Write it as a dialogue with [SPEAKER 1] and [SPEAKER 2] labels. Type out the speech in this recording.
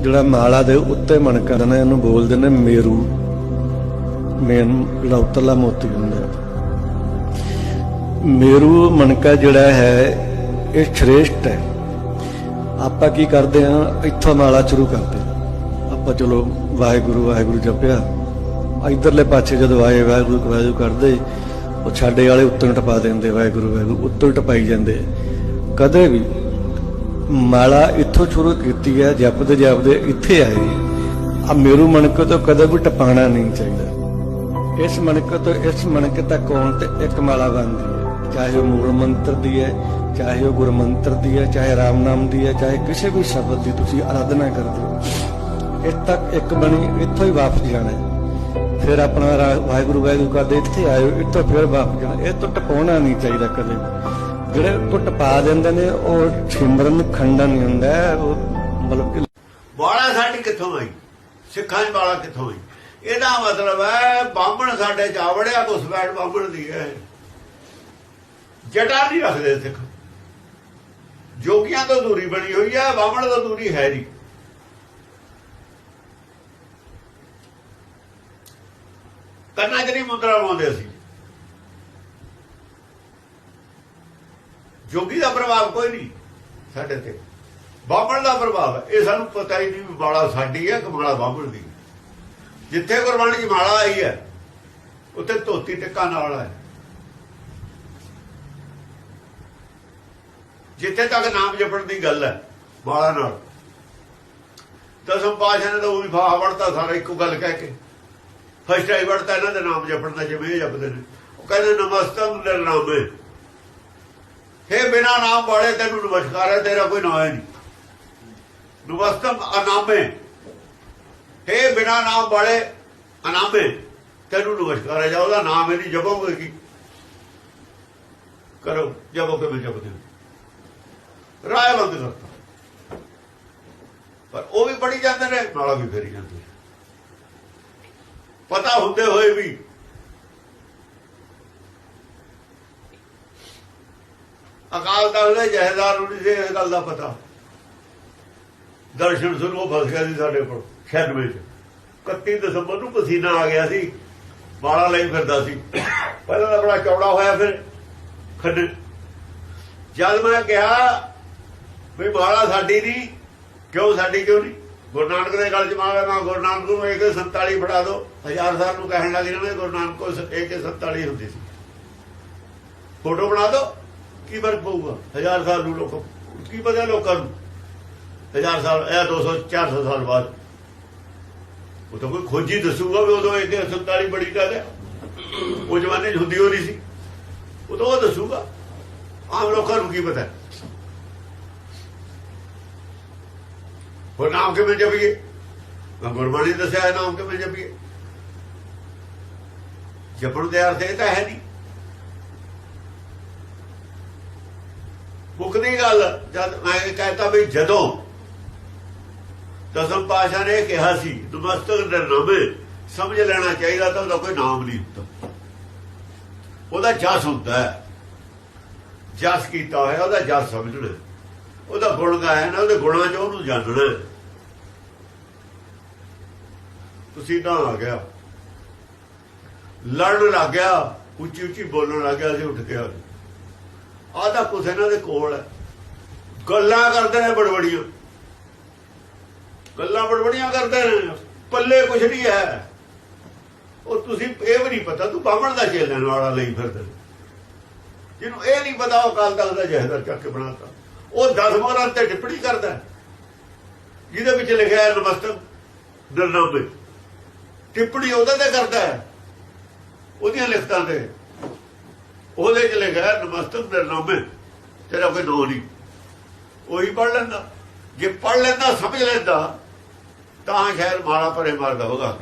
[SPEAKER 1] ਜਿਹੜਾ ਮਾਲਾ ਦੇ ਉੱਤੇ ਮਣਕਾ ਨੇ ਇਹਨੂੰ ਬੋਲਦੇ ਨੇ ਮੇਰੂ। ਮੇਨ ਜਿਹੜਾ ਉੱਤਰਲਾ ਮੋਤੀ ਹੁੰਦਾ ਮੇਰੂ ਮਣਕਾ ਜਿਹੜਾ ਹੈ, ਇਹ ਸ਼੍ਰੇਸ਼ਟ ਹੈ। ਆਪਾਂ ਕੀ ਕਰਦੇ ਹਾਂ, ਇੱਥੋਂ ਮਾਲਾ ਸ਼ੁਰੂ ਕਰਦੇ ਹਾਂ। ਆਪਾਂ ਚਲੋ ਵਾਹਿਗੁਰੂ ਵਾਹਿਗੁਰੂ ਜਪਿਆ। ਇਧਰਲੇ ਪਾਸੇ ਜਦੋਂ ਆਏ, ਵਾਹਿਗੁਰੂ ਵਾਹਿਗੁਰੂ ਕਰਦੇ, ਉਹ ਛਾਡੇ ਵਾਲੇ ਉੱਤੋਂ ਟਪਾ ਦਿੰਦੇ, ਵਾਹਿਗੁਰੂ ਵਾਹਿਗੁਰੂ, ਉੱਤੋਂ ਟਪਾਈ ਜਾਂਦੇ। ਕਦੇ ਵੀ ਮਾਲਾ ਇੱਥੋਂ ਸ਼ੁਰੂ ਕੀਤੀ ਹੈ, ਜਪਦੇ ਜਪਦੇ ਇੱਥੇ ਆਏ। ਆ ਮੇਰੂ ਮਣਕੇ ਤੋਂ ਕਦੇ ਵੀ ਟਪਾਣਾ ਨਹੀਂ ਚਾਹੀਦਾ। ਇਸ ਮਣਕੇ ਤੋਂ ਇਸ ਮਣਕੇ ਤੱਕ ਆਉਣ ਤੇ ਇੱਕ ਮਾਲਾ ਬਣਦੀ ਹੈ। ਚਾਹੇ ਉਹ ਮੂਲ ਮੰਤਰ ਦੀ ਹੈ, ਚਾਹੇ ਉਹ ਗੁਰ ਮੰਤਰ ਦੀ ਹੈ, ਚਾਹੇ ਰਾਮ ਨਾਮ ਦੀ ਹੈ, ਚਾਹੇ ਕਿਸੇ ਵੀ ਸ਼ਬਦ ਦੀ ਤੁਸੀਂ ਆਰਾਧਨਾ ਕਰਦੇ ਹੋ। ਇਸ ਤੱਕ ਇੱਕ ਬਣੀ, ਇੱਥੋਂ ਹੀ ਵਾਪਸ ਜਾਣਾ ਫਿਰ ਆਪਣਾ ਵਾਹਿਗੁਰੂ ਵਾਹਿਗੁਰੂ ਕਰਦੇ ਇੱਥੇ ਆਇਓ, ਇੱਥੋਂ ਫਿਰ ਵਾਪਸ ਜਾਣਾ। ਇਹ ਤੋਂ ਟਪਾਉਣਾ ਨਹੀਂ ਚਾਹੀਦਾ ਕਦੇ ਜਿਹੜੇ ਤੋਂ ਪਾ ਦਿੰਦੇ ਨੇ, ਉਹ ਸਿਮਰਨ ਖੰਡਨ ਨਹੀਂ ਹੁੰਦਾ, ਉਹ ਮਤਲਬ ਕਿ
[SPEAKER 2] ਬਾਲਾ ਸਾਡੀ ਕਿੱਥੋਂ ਆਈ? ਸਿੱਖਾਂ ਦੀ ਬਾਲਾ ਕਿੱਥੋਂ ਆਈ? ਇਹਦਾ ਮਤਲਬ ਹੈ, ਬਾਹਮਣ ਸਾਡੇ ਚਾਵੜਿਆ ਘੁਸਪੈਠ ਬਾਹਮਣ ਦੀ ਹੈ। ਜਟਾ ਨਹੀਂ ਰੱਖਦੇ ਸਿੱਖ। ਜੋਗੀਆਂ ਤੋਂ ਦੂਰੀ ਬਣੀ ਹੋਈ ਹੈ, ਬਾਹਮਣ ਤੋਂ ਦੂਰੀ ਹੈ ਨਹੀਂ। ਕੰਨਾਂ 'ਚ ਨਹੀਂ ਮੁੰਦਰਾ ਲਾਉਂਦੇ ਸੀ ਜੋਗੀ ਦਾ ਪ੍ਰਭਾਵ ਕੋਈ ਨਹੀਂ ਸਾਡੇ ਤੇ। ਬਾਹਮਣ ਦਾ ਪ੍ਰਭਾਵ ਇਹ ਸਾਨੂੰ ਪਤਾ ਹੀ ਨਹੀਂ ਵੀ ਬਾਲਾ ਸਾਡੀ ਹੈ ਕਿ ਮਾਲਾ ਬਾਹਮਣ ਦੀ। ਜਿੱਥੇ ਗੁਰਬਾਣੀ ਦੀ ਮਾਲਾ ਆਈ ਹੈ, ਉੱਥੇ ਧੋਤੀ ਟਿੱਕਾ ਨਾਲ ਹੈ। ਜਿੱਥੇ ਤੱਕ ਨਾਮ ਜਪਣ ਦੀ ਗੱਲ ਹੈ ਮਾਲਾ ਨਾਲ। ਦਸਮ ਪਾਸ਼ਾ ਨੇ ਤਾਂ ਉਹ ਵੀ ਫਾਹ ਵੜਤਾ ਸਾਰਾ ਇੱਕੋ ਗੱਲ ਕਹਿ ਕੇ। ਫਸਟ ਆਈ ਵੜਤਾ ਇਹਨਾਂ ਦੇ ਨਾਮ ਜਪਣ ਦਾ, ਜਿਵੇਂ ਜਪਦੇ ਨੇ। ਉਹ ਕਹਿੰਦੇ ਨਮਸਤੰ ਨਿਰਨਾਮੇ। ਫੇ ਬਿਨਾ ਨਾਮ ਵਾਲੇ ਤੈਨੂੰ ਨਮਸਕਾਰ ਹੈ, ਤੇਰਾ ਕੋਈ ਨਾਮ ਹੈ ਨਹੀਂ। ਨਮਸਤੰ ਅਨਾਮੇ। ਫੇ ਬਿਨਾ ਨਾਮ ਵਾਲੇ ਅਨਾਮੇ, ਤੈਨੂੰ ਨਮਸਕਾਰ ਹੈ। ਜਾਂ ਉਹਦਾ ਨਾਮ ਹੀ ਨਹੀਂ, ਜਪੋਗੇ ਕੀ? ਕਰੋ, ਜਪੋ ਕਿ ਮੈਂ ਜਪਦੇ ਰਾਏ ਬੰਦ ਕਰਤਾ। ਪਰ ਉਹ ਵੀ ਪੜੀ ਜਾਂਦੇ ਨੇ, ਨਾਲਾ ਵੀ ਫੇਰੀ ਜਾਂਦੇ ਨੇ। ਪਤਾ ਹੁੰਦੇ ਹੋਏ ਵੀ ਅਕਾਲ ਤਖਤ ਦੇ ਜਹੇਦਾਰ ਨੂੰ ਨਹੀਂ ਸੀ ਇਸ ਗੱਲ ਦਾ ਪਤਾ। ਦਰਸ਼ਨ ਸੁਣ ਉਹ ਫਸ ਗਿਆ ਸੀ ਸਾਡੇ ਕੋਲ 96 ਚ। 31 ਦਸੰਬਰ ਨੂੰ ਪਸੀਨਾ ਆ ਗਿਆ ਸੀ, ਵਾਲਾ ਲਈ ਫਿਰਦਾ ਸੀ। ਪਹਿਲਾਂ ਤਾਂ ਬੜਾ ਚੌੜਾ ਹੋਇਆ ਫਿਰ, ਖੱਡ। ਜਦ ਮੈਂ ਕਿਹਾ ਵੀ ਵਾਲਾ ਸਾਡੀ ਨਹੀਂ ਕਿਉਂ ਸਾਡੀ ਕਿਉਂ ਨਹੀਂ ਗੁਰੂ ਨਾਨਕ ਦੇ ਗੱਲ ਚ ਮਾਵੇ ਮੈਂ ਗੁਰੂ ਨਾਨਕ ਨੂੰ ਇੱਕ 47 ਫੜਾ ਦੋ। ਹਜ਼ਾਰ ਸਾਲ ਨੂੰ ਕਹਿਣ ਲੱਗ ਜਾਣਾ ਗੁਰੂ ਨਾਨਕ ਕੋਲ ਇੱਕ 47 ਹੁੰਦੀ ਸੀ। ਫੋਟੋ ਬਣਾ ਦੋ। ਕੀ ਫ਼ਰਕ ਪਊਗਾ, ਹਜ਼ਾਰ ਸਾਲ ਨੂੰ ਲੋਕ ਕੀ ਪਤਾ ਲੋਕਾਂ ਨੂੰ? ਹਜ਼ਾਰ ਸਾਲ, ਇਹ 200 400 ਸਾਲ ਬਾਅਦ। ਉਹ ਤਾਂ ਕੋਈ ਖੋਜੀ ਦੱਸੂਗਾ ਵੀ ਉਦੋਂ ਇੱਕ 47 ਬੜੀ ਗੱਲ ਹੈ। ਉਹ ਜਮਾਨੇ 'ਚ ਹੁੰਦੀ ਹੋ ਨਹੀਂ ਸੀ। ਉਹ ਤਾਂ ਉਹ ਦੱਸੂਗਾ। ਆਮ ਲੋਕਾਂ ਨੂੰ ਕੀ ਪਤਾ? ਹੋਰ ਨਾਮ ਕਿਵੇਂ ਜਪੀਏ? ਮੈਂ ਗੁਰਬਾਣੀ ਦੱਸਿਆ, ਨਾਮ ਕਿਵੇਂ ਜਪੀਏ? ਜਪਣ ਦੇ ਅਰਥ ਇਹ ਤਾਂ ਹੈ ਨਹੀਂ। ਮੁੱਕਦੀ ਗੱਲ। ਜਦ ਮੈਂ ਕਹਤਾ ਵੀ ਜਦੋਂ ਦਸਮ ਪਾਸ਼ਾ ਨੇ ਇਹ ਕਿਹਾ ਸੀ ਨਮਸਤਕ ਦੇ ਨਿਰਨਾਮੇ ਸਮਝ ਲੈਣਾ ਚਾਹੀਦਾ ਤਾਂ ਉਹਦਾ ਕੋਈ ਨਾਮ ਨਹੀਂ ਹੁੰਦਾ ਉਹਦਾ ਜਸ ਹੁੰਦਾ ਹੈ। ਜਸ ਕੀਤਾ ਹੋਇਆ, ਉਹਦਾ ਜਸ ਸਮਝਣਾ ਉਹਦਾ ਗੁਣ ਗਾਇਆ ਨਾ, ਉਹਦੇ ਗੁਣਾਂ 'ਚ ਉਹਨੂੰ ਜਾਣਨਾ ਤੁਸੀਂ ਤਾਂ ਆ ਗਿਆ। ਲੜਨ ਲੱਗ ਗਿਆ ਉੱਚੀ ਉੱਚੀ ਬੋਲਣ ਲੱਗ ਗਿਆ ਸੀ ਉੱਠ ਕੇ ਆ ਆਦਾ ਕੁਛ ਇਹਨਾਂ ਦੇ ਕੋਲ ਹੈ। ਗੱਲਾਂ ਕਰਦੇ ਨੇ ਬੜਬੜੀਆਂ। ਗੱਲਾਂ ਬੜਬੜੀਆਂ ਕਰਦੇ ਨੇ। ਪੱਲੇ ਕੁਛ ਨਹੀਂ ਹੈ। ਉਹ ਤੁਸੀਂ ਇਹ ਵੀ ਨਹੀਂ ਪਤਾ, ਤੂੰ ਬਾਹਮਣ ਦਾ ਚੇਲਣ ਵਾਲਾ ਲਈ ਫਿਰਦਾ। ਜਿਹਨੂੰ ਇਹ ਨਹੀਂ ਪਤਾ, ਉਹ ਕਾਲ ਤੱਕ ਦਾ ਜਹਦਰ ਚੱਕ ਕੇ ਬਣਾਤਾ। ਉਹ 10 ਮੋਹਰਾਂ ਤੇ ਟਿੱਪਣੀ ਕਰਦਾ। ਜਿਹਦੇ ਵਿੱਚ ਲਿਖਿਆ ਹੈ ਨਮਸਤਕ ਨਿਰਨਾਮੇ। ਟਿੱਪਣੀ ਉਹਦੇ ਤੇ ਕਰਦਾ ਉਹਦੀਆਂ ਲਿਖਤਾਂ ਤੇ। ਉਹਦੇ ਚ ਲਿਖਿਆ ਹੈ ਨਮਸਤਕ ਨਿਰਨਾਮੇ ਤੇਰਾ ਕੋਈ ਨਾਂ ਨਹੀਂ। ਉਹੀ ਪੜ ਲੈਂਦਾ। ਜੇ ਪੜ ਲੈਂਦਾ, ਸਮਝ ਲੈਂਦਾ, ਤਾਂ ਖੈਰ ਮਾਲਾ ਪਰੇ ਮਾਰਦਾ ਹੋਗਾ